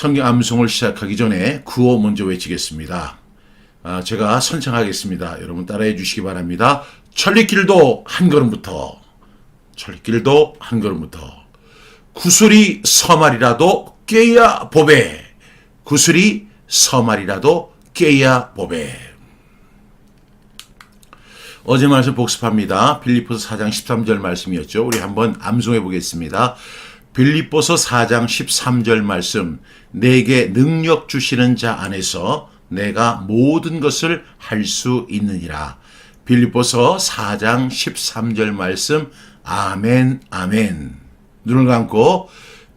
성경 암송을 시작하기 전에 구호 먼저 외치겠습니다. 아, 제가 선창하겠습니다. 여러분 따라해 주시기 바랍니다. 천리길도 한 걸음부터, 천리길도 한 걸음부터, 구슬이 서말이라도 깨야 보배, 구슬이 서말이라도 깨야 보배. 어제 말씀 복습합니다. 빌립보서 4장 13절 말씀이었죠. 우리 한번 암송해 보겠습니다. 빌립보서 4장 13절 말씀 내게 능력 주시는 자 안에서 내가 모든 것을 할 수 있느니라. 빌립보서 4장 13절 말씀 아멘 아멘. 눈을 감고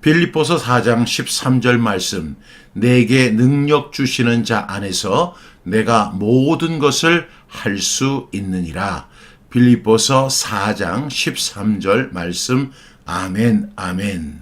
빌립보서 4장 13절 말씀 내게 능력 주시는 자 안에서 내가 모든 것을 할 수 있느니라. 빌립보서 4장 13절 말씀 아멘 아멘.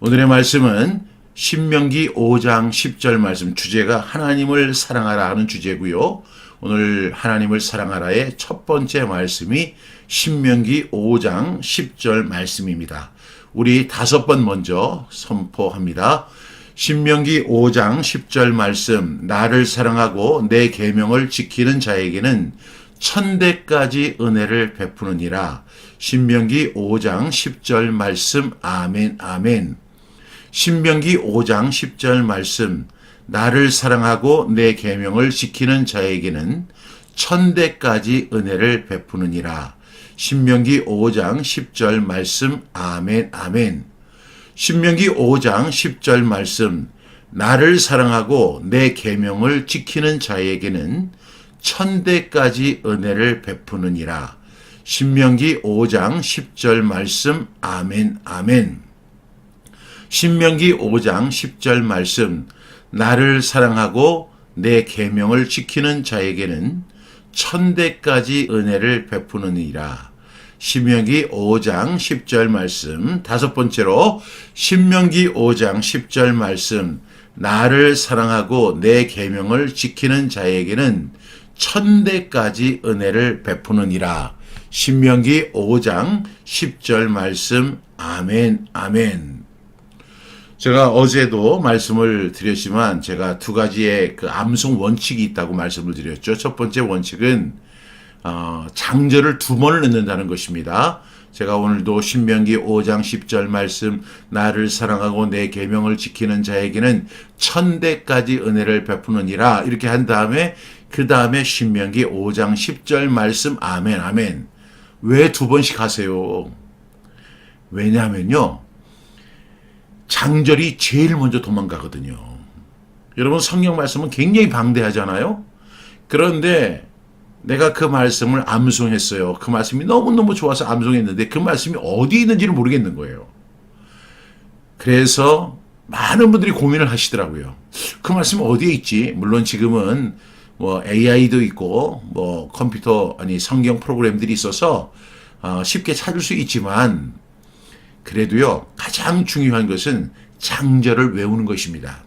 오늘의 말씀은 신명기 5장 10절 말씀 주제가 하나님을 사랑하라 하는 주제고요. 오늘 하나님을 사랑하라의 첫 번째 말씀이 신명기 5장 10절 말씀입니다. 우리 다섯 번 먼저 선포합니다. 신명기 5장 10절 말씀 나를 사랑하고 내 계명을 지키는 자에게는 천대까지 은혜를 베푸느니라. 신명기 5장 10절 말씀 아멘 아멘. 신명기 5장 10절 말씀 나를 사랑하고 내 계명을 지키는 자에게는 천대까지 은혜를 베푸느니라. 신명기 5장 10절 말씀 아멘 아멘. 신명기 5장 10절 말씀 나를 사랑하고 내 계명을 지키는 자에게는 천대까지 은혜를 베푸느니라. 신명기 5장 10절 말씀 아멘 아멘. 신명기 5장 10절 말씀 나를 사랑하고 내 계명을 지키는 자에게는 천대까지 은혜를 베푸느니라. 신명기 5장 10절 말씀 다섯 번째로 신명기 5장 10절 말씀 나를 사랑하고 내 계명을 지키는 자에게는 천대까지 은혜를 베푸느니라. 신명기 5장 10절 말씀 아멘 아멘. 제가 어제도 말씀을 드렸지만 제가 두 가지의 그 암송 원칙이 있다고 말씀을 드렸죠. 첫 번째 원칙은 어, 장절을 두 번을 넣는다는 것입니다. 제가 오늘도 신명기 5장 10절 말씀 나를 사랑하고 내 계명을 지키는 자에게는 천대까지 은혜를 베푸느니라 이렇게 한 다음에 그 다음에 신명기 5장 10절 말씀 아멘 아멘 왜 두 번씩 하세요? 왜냐하면요 장절이 제일 먼저 도망가거든요. 여러분 성경 말씀은 굉장히 방대하잖아요. 그런데 내가 그 말씀을 암송했어요. 그 말씀이 너무너무 좋아서 암송했는데 그 말씀이 어디 있는지를 모르겠는 거예요. 그래서 많은 분들이 고민을 하시더라고요. 그 말씀이 어디에 있지? 물론 지금은 뭐 AI도 있고 뭐 컴퓨터 아니 성경 프로그램들이 있어서 어, 쉽게 찾을 수 있지만 그래도요 가장 중요한 것은 장절을 외우는 것입니다.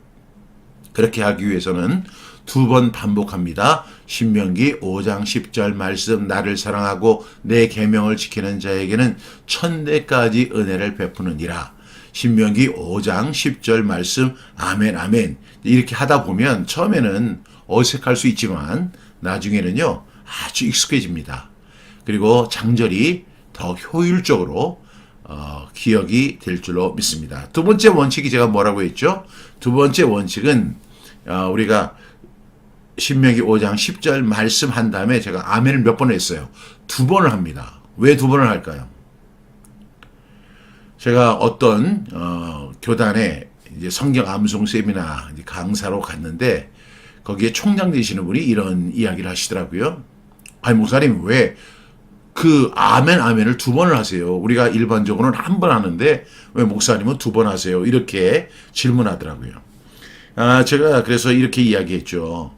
그렇게 하기 위해서는 두 번 반복합니다. 신명기 5장 10절 말씀 나를 사랑하고 내 계명을 지키는 자에게는 천대까지 은혜를 베푸느니라. 신명기 5장 10절 말씀 아멘 아멘 이렇게 하다 보면 처음에는 어색할 수 있지만 나중에는요 아주 익숙해집니다. 그리고 장절이 더 효율적으로 어, 기억이 될 줄로 믿습니다. 두 번째 원칙이 제가 뭐라고 했죠? 두 번째 원칙은 어, 우리가 신명기 5장 10절 말씀한 다음에 제가 아멘을 몇 번 했어요. 두 번을 합니다. 왜 두 번을 할까요? 제가 어떤 어, 교단에 이제 성경 암송 세미나 강사로 갔는데 거기에 총장 되시는 분이 이런 이야기를 하시더라고요. 아니 목사님 왜 그 아멘 아멘을 두 번을 하세요. 우리가 일반적으로는 한 번 하는데 왜 목사님은 두 번 하세요? 이렇게 질문하더라고요. 아, 제가 그래서 이렇게 이야기했죠.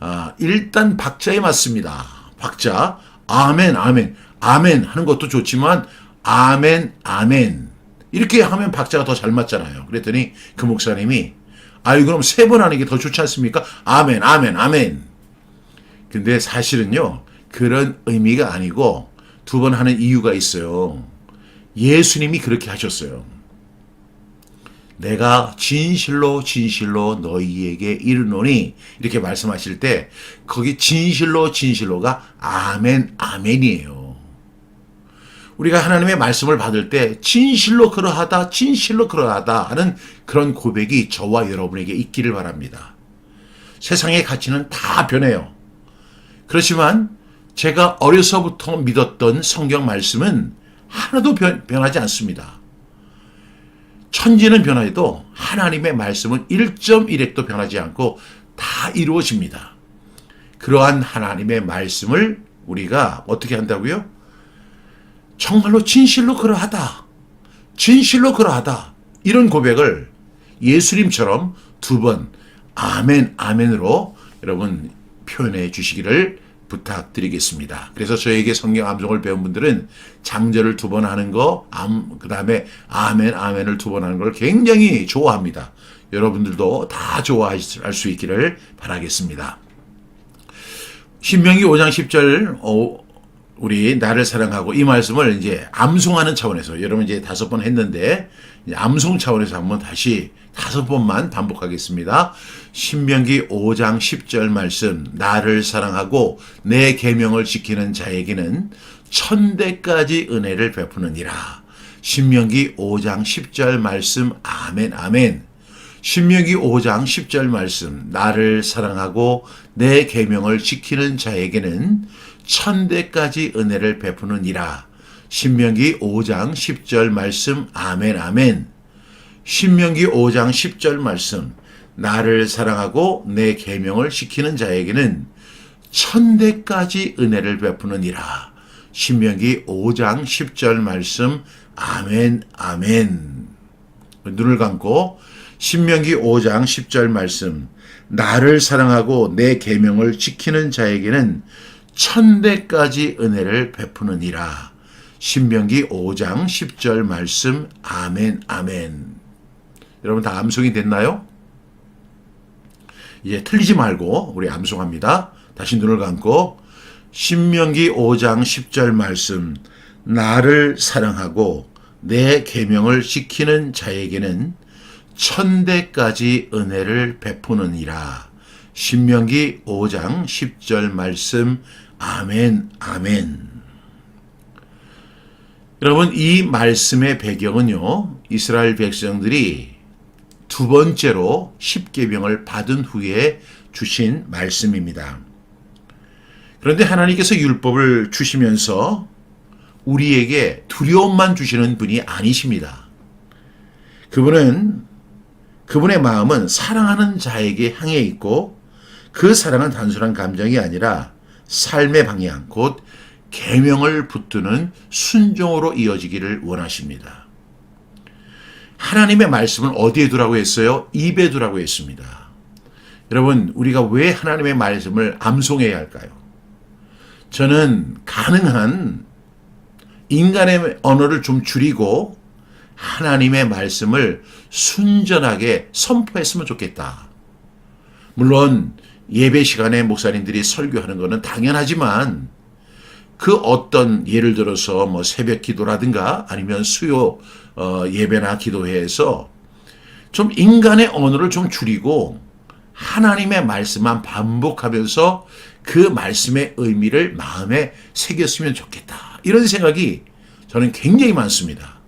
아, 일단 박자에 맞습니다. 박자. 아멘, 아멘. 아멘 하는 것도 좋지만, 아멘, 아멘. 이렇게 하면 박자가 더 잘 맞잖아요. 그랬더니 그 목사님이, 아유, 그럼 세 번 하는 게 더 좋지 않습니까? 아멘, 아멘, 아멘. 근데 사실은요, 그런 의미가 아니고, 두 번 하는 이유가 있어요. 예수님이 그렇게 하셨어요. 내가 진실로 진실로 너희에게 이르노니 이렇게 말씀하실 때 거기 진실로 진실로가 아멘 아멘이에요. 우리가 하나님의 말씀을 받을 때 진실로 그러하다 진실로 그러하다 하는 그런 고백이 저와 여러분에게 있기를 바랍니다. 세상의 가치는 다 변해요. 그렇지만 제가 어려서부터 믿었던 성경 말씀은 하나도 변, 변하지 않습니다. 천지는 변화해도 하나님의 말씀은 1.1핵도 변하지 않고 다 이루어집니다. 그러한 하나님의 말씀을 우리가 어떻게 한다고요? 정말로 진실로 그러하다. 진실로 그러하다. 이런 고백을 예수님처럼 두 번 아멘 아멘으로 여러분 표현해 주시기를 부탁드리겠습니다. 그래서 저에게 성경 암송을 배운 분들은 장절을 두 번 하는 거, 암, 그 다음에 아멘, 아멘을 두 번 하는 걸 굉장히 좋아합니다. 여러분들도 다 좋아할 수 있기를 바라겠습니다. 신명기 5장 10절, 어, 우리 나를 사랑하고 이 말씀을 이제 암송하는 차원에서 여러분 이제 다섯 번 했는데 암송 차원에서 한번 다시 다섯 번만 반복하겠습니다. 신명기 5장 10절 말씀 나를 사랑하고 내 계명을 지키는 자에게는 천대까지 은혜를 베푸느니라. 신명기 5장 10절 말씀 아멘 아멘. 신명기 5장 10절 말씀 나를 사랑하고 내 계명을 지키는 자에게는 천대까지 은혜를 베푸느니라. 신명기 5장 10절 말씀 아멘 아멘. 신명기 5장 10절 말씀 나를 사랑하고 내 계명을 지키는 자에게는 천대까지 은혜를 베푸느니라. 신명기 5장 10절 말씀 아멘 아멘. 눈을 감고 신명기 5장 10절 말씀 나를 사랑하고 내 계명을 지키는 자에게는 천대까지 은혜를 베푸느니라. 신명기 5장 10절 말씀 아멘 아멘. 여러분 다 암송이 됐나요? 이제 틀리지 말고 우리 암송합니다. 다시 눈을 감고 신명기 5장 10절 말씀 나를 사랑하고 내 계명을 지키는 자에게는 천대까지 은혜를 베푸느니라. 신명기 5장 10절 말씀 아멘 아멘. 여러분 이 말씀의 배경은요. 이스라엘 백성들이 두 번째로 십계명을 받은 후에 주신 말씀입니다. 그런데 하나님께서 율법을 주시면서 우리에게 두려움만 주시는 분이 아니십니다. 그분은 그분의 마음은 사랑하는 자에게 향해 있고 그 사랑은 단순한 감정이 아니라 삶의 방향 곧 계명을 붙드는 순종으로 이어지기를 원하십니다. 하나님의 말씀을 어디에 두라고 했어요? 입에 두라고 했습니다. 여러분, 우리가 왜 하나님의 말씀을 암송해야 할까요? 저는 가능한 인간의 언어를 좀 줄이고 하나님의 말씀을 순전하게 선포했으면 좋겠다. 물론 예배 시간에 목사님들이 설교하는 것은 당연하지만 그 어떤 예를 들어서 뭐 새벽 기도라든가 아니면 수요 어, 예배나 기도회에서 좀 인간의 언어를 좀 줄이고 하나님의 말씀만 반복하면서 그 말씀의 의미를 마음에 새겼으면 좋겠다. 이런 생각이 저는 굉장히 많습니다.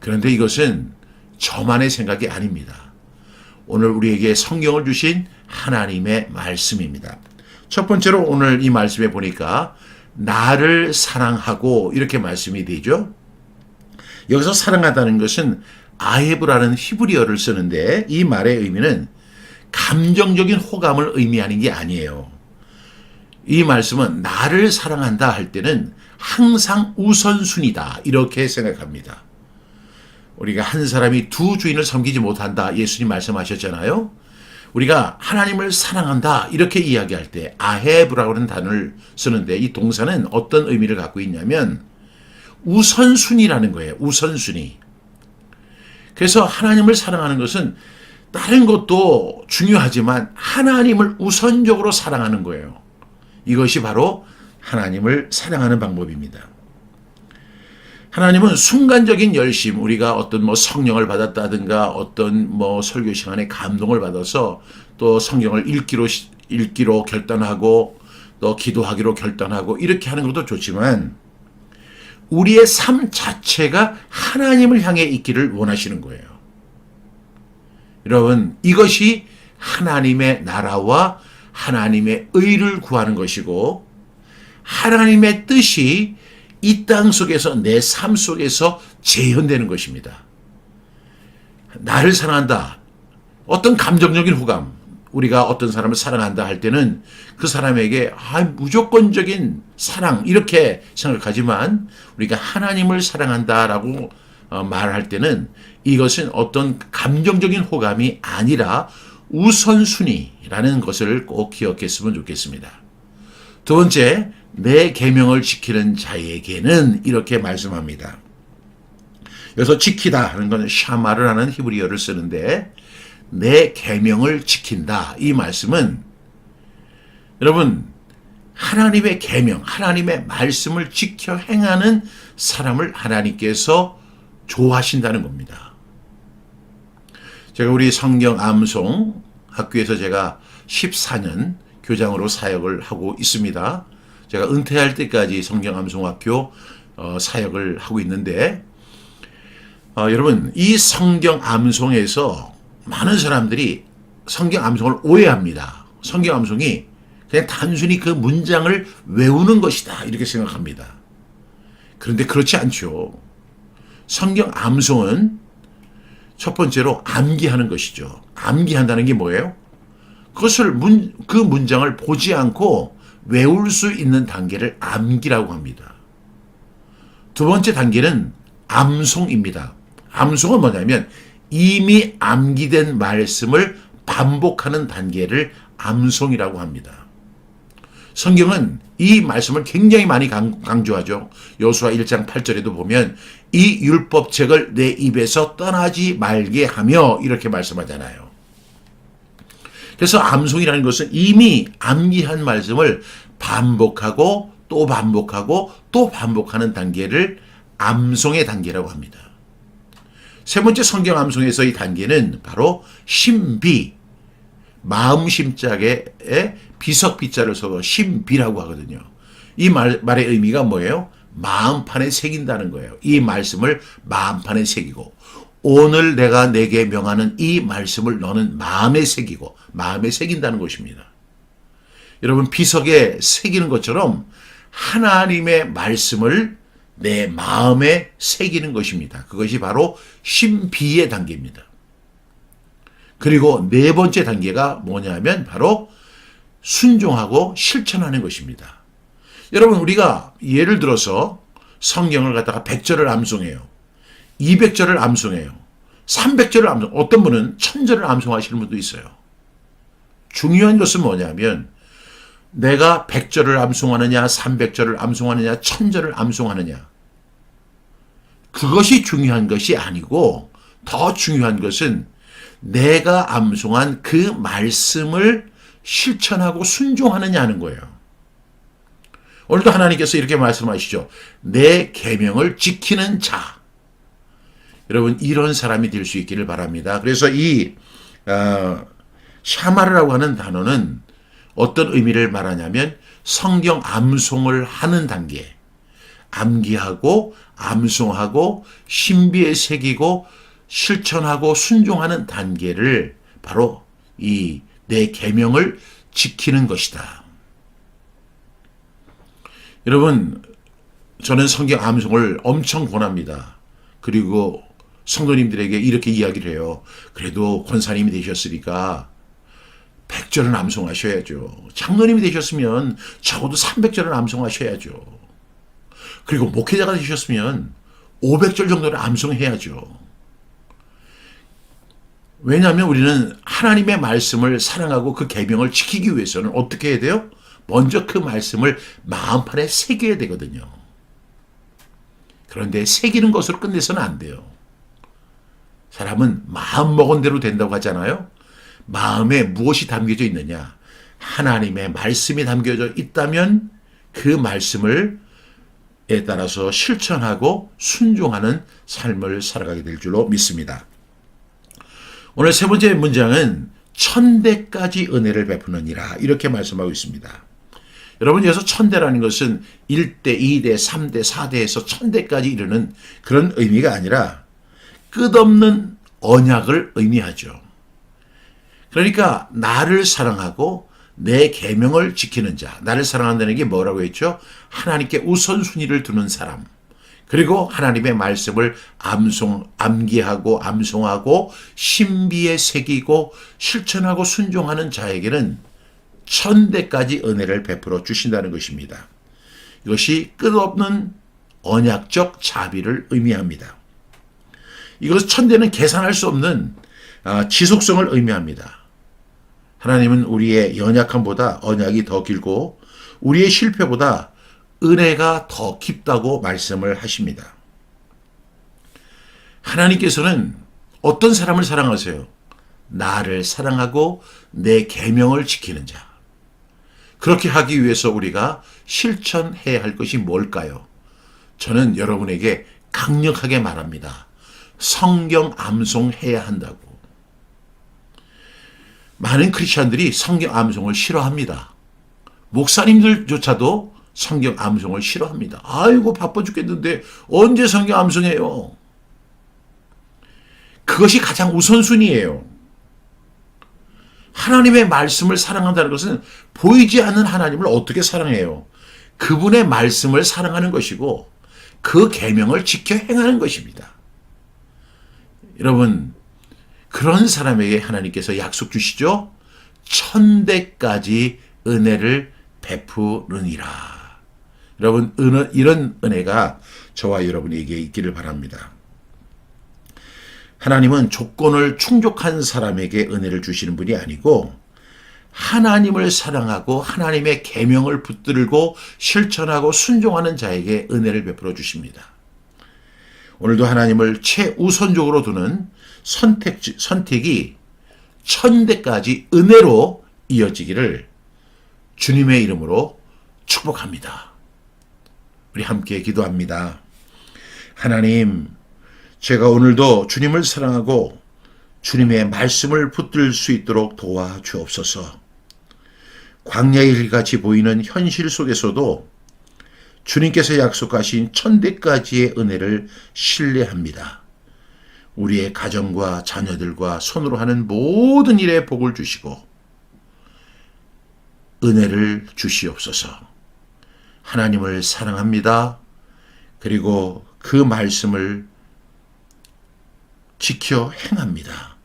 그런데 이것은 저만의 생각이 아닙니다. 오늘 우리에게 성경을 주신 하나님의 말씀입니다. 첫 번째로 오늘 이 말씀에 보니까 나를 사랑하고 이렇게 말씀이 되죠. 여기서 사랑하다는 것은 아헤브라는 히브리어를 쓰는데 이 말의 의미는 감정적인 호감을 의미하는 게 아니에요. 이 말씀은 나를 사랑한다 할 때는 항상 우선순위다. 이렇게 생각합니다. 우리가 한 사람이 두 주인을 섬기지 못한다. 예수님 말씀하셨잖아요. 우리가 하나님을 사랑한다. 이렇게 이야기할 때 아헤브라고 하는 단어를 쓰는데 이 동사는 어떤 의미를 갖고 있냐면 우선순위라는 거예요. 우선순위. 그래서 하나님을 사랑하는 것은 다른 것도 중요하지만 하나님을 우선적으로 사랑하는 거예요. 이것이 바로 하나님을 사랑하는 방법입니다. 하나님은 순간적인 열심, 우리가 어떤 뭐 성령을 받았다든가 어떤 뭐 설교 시간에 감동을 받아서 또 성경을 읽기로, 시- 읽기로 결단하고 또 기도하기로 결단하고 이렇게 하는 것도 좋지만 우리의 삶 자체가 하나님을 향해 있기를 원하시는 거예요. 여러분, 이것이 하나님의 나라와 하나님의 의를 구하는 것이고 하나님의 뜻이 이 땅 속에서 내 삶 속에서 재현되는 것입니다. 나를 사랑한다. 어떤 감정적인 호감, 우리가 어떤 사람을 사랑한다 할 때는 그 사람에게 아, 무조건적인 사랑 이렇게 생각하지만 우리가 하나님을 사랑한다라고 어, 말할 때는 이것은 어떤 감정적인 호감이 아니라 우선순위라는 것을 꼭 기억했으면 좋겠습니다. 두 번째, 내 계명을 지키는 자에게는 이렇게 말씀합니다. 여기서 지키다 하는 것은 샤마를 하는 히브리어를 쓰는데 내 계명을 지킨다 이 말씀은 여러분 하나님의 계명, 하나님의 말씀을 지켜 행하는 사람을 하나님께서 좋아하신다는 겁니다. 제가 우리 성경 암송 학교에서 제가 14년 교장으로 사역을 하고 있습니다. 제가 은퇴할 때까지 성경 암송학교 어, 사역을 하고 있는데 어, 여러분 이 성경 암송에서 많은 사람들이 성경 암송을 오해합니다. 성경 암송이 그냥 단순히 그 문장을 외우는 것이다 이렇게 생각합니다. 그런데 그렇지 않죠. 성경 암송은 첫 번째로 암기하는 것이죠. 암기한다는 게 뭐예요? 그것을 문, 그 문장을 보지 않고 외울 수 있는 단계를 암기라고 합니다. 두 번째 단계는 암송입니다. 암송은 뭐냐면 이미 암기된 말씀을 반복하는 단계를 암송이라고 합니다. 성경은 이 말씀을 굉장히 많이 강- 강조하죠. 여수와 1장 8절에도 보면 이 율법책을 내 입에서 떠나지 말게 하며 이렇게 말씀하잖아요. 그래서 암송이라는 것은 이미 암기한 말씀을 반복하고 또 반복하고 또 반복하는 단계를 암송의 단계라고 합니다. 세 번째 성경 암송에서 이 단계는 바로 신비, 마음 심자에 비석 비자를 써서 신비라고 하거든요. 이 말, 말의 의미가 뭐예요? 마음판에 새긴다는 거예요. 이 말씀을 마음판에 새기고 오늘 내가 내게 명하는 이 말씀을 너는 마음에 새기고 마음에 새긴다는 것입니다. 여러분 비석에 새기는 것처럼 하나님의 말씀을 내 마음에 새기는 것입니다. 그것이 바로 신비의 단계입니다. 그리고 네 번째 단계가 뭐냐면 바로 순종하고 실천하는 것입니다. 여러분 우리가 예를 들어서 성경을 갖다가 100절을 암송해요. 200절을 암송해요. 300절을 암송. 어떤 분은 1000절을 암송하시는 분도 있어요. 중요한 것은 뭐냐면 내가 100절을 암송하느냐, 300절을 암송하느냐, 1000절을 암송하느냐. 그것이 중요한 것이 아니고 더 중요한 것은 내가 암송한 그 말씀을 실천하고 순종하느냐 하는 거예요. 오늘도 하나님께서 이렇게 말씀하시죠. 내 계명을 지키는 자. 여러분 이런 사람이 될 수 있기를 바랍니다. 그래서 이 어, 샤마르라고 하는 단어는 어떤 의미를 말하냐면 성경 암송을 하는 단계, 암기하고 암송하고 신비에 새기고 실천하고 순종하는 단계를 바로 이 내 계명을 지키는 것이다. 여러분 저는 성경 암송을 엄청 권합니다. 그리고 성도님들에게 이렇게 이야기를 해요. 그래도 권사님이 되셨으니까 100절은 암송하셔야죠. 장로님이 되셨으면 적어도 300절은 암송하셔야죠. 그리고 목회자가 되셨으면 500절 정도는 암송해야죠. 왜냐하면 우리는 하나님의 말씀을 사랑하고 그 계명을 지키기 위해서는 어떻게 해야 돼요? 먼저 그 말씀을 마음판에 새겨야 되거든요. 그런데 새기는 것으로 끝내서는 안 돼요. 사람은 마음 먹은 대로 된다고 하잖아요. 마음에 무엇이 담겨져 있느냐? 하나님의 말씀이 담겨져 있다면 그 말씀을 따라서 실천하고 순종하는 삶을 살아가게 될 줄로 믿습니다. 오늘 세 번째 문장은 천대까지 은혜를 베푸느니라 이렇게 말씀하고 있습니다. 여러분 여기서 천대라는 것은 1대, 2대, 3대, 4대에서 천대까지 이르는 그런 의미가 아니라 끝없는 언약을 의미하죠. 그러니까 나를 사랑하고 내 계명을 지키는 자, 나를 사랑한다는 게 뭐라고 했죠? 하나님께 우선순위를 두는 사람. 그리고 하나님의 말씀을 암송, 암기하고 암송하고 신비에 새기고 실천하고 순종하는 자에게는 천대까지 은혜를 베풀어 주신다는 것입니다. 이것이 끝없는 언약적 자비를 의미합니다. 이것 천대는 계산할 수 없는 아, 지속성을 의미합니다. 하나님은 우리의 연약함보다 언약이 더 길고 우리의 실패보다 은혜가 더 깊다고 말씀을 하십니다. 하나님께서는 어떤 사람을 사랑하세요? 나를 사랑하고 내 계명을 지키는 자. 그렇게 하기 위해서 우리가 실천해야 할 것이 뭘까요? 저는 여러분에게 강력하게 말합니다. 성경 암송해야 한다고. 많은 크리스천들이 성경 암송을 싫어합니다. 목사님들조차도 성경 암송을 싫어합니다. 아이고 바빠 죽겠는데 언제 성경 암송해요? 그것이 가장 우선순위예요. 하나님의 말씀을 사랑한다는 것은 보이지 않는 하나님을 어떻게 사랑해요? 그분의 말씀을 사랑하는 것이고 그 계명을 지켜 행하는 것입니다. 여러분 그런 사람에게 하나님께서 약속 주시죠. 천대까지 은혜를 베푸느니라. 여러분 은혜, 이런 은혜가 저와 여러분에게 있기를 바랍니다. 하나님은 조건을 충족한 사람에게 은혜를 주시는 분이 아니고 하나님을 사랑하고 하나님의 계명을 붙들고 실천하고 순종하는 자에게 은혜를 베풀어 주십니다. 오늘도 하나님을 최우선적으로 두는 선택, 선택이 천대까지 은혜로 이어지기를 주님의 이름으로 축복합니다. 우리 함께 기도합니다. 하나님, 제가 오늘도 주님을 사랑하고 주님의 말씀을 붙들 수 있도록 도와 주옵소서. 광야의 일같이 보이는 현실 속에서도 주님께서 약속하신 천대까지의 은혜를 신뢰합니다. 우리의 가정과 자녀들과 손으로 하는 모든 일에 복을 주시고 은혜를 주시옵소서. 하나님을 사랑합니다. 그리고 그 말씀을 지켜 행합니다.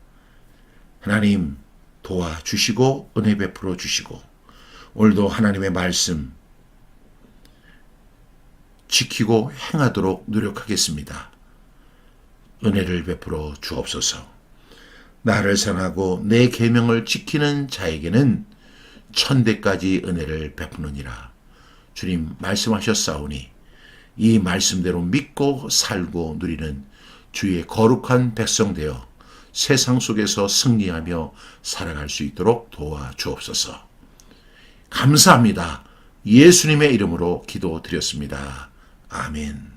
하나님 도와주시고 은혜 베풀어 주시고 오늘도 하나님의 말씀 지키고 행하도록 노력하겠습니다. 은혜를 베풀어 주옵소서. 나를 사랑하고 내 계명을 지키는 자에게는 천대까지 은혜를 베푸느니라. 주님 말씀하셨사오니 이 말씀대로 믿고 살고 누리는 주의 거룩한 백성 되어 세상 속에서 승리하며 살아갈 수 있도록 도와 주옵소서. 감사합니다. 예수님의 이름으로 기도드렸습니다. 아멘.